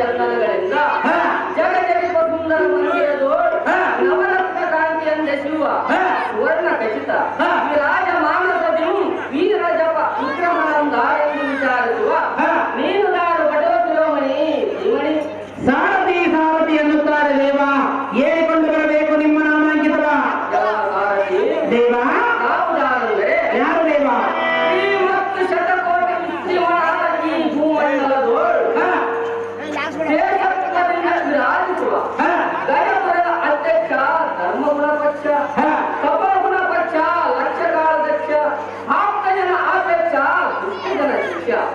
ಚಂದನಗಳಿಂದ ಜಗದೆಪ್ಪ ಸುಂದರ ಮಂದಿರದೋ ನವರತ್ನ ಕಾಂತಿಯಂದೆ ಶಿವ ಸುವರ್ಣ ಖಚಿತ. 야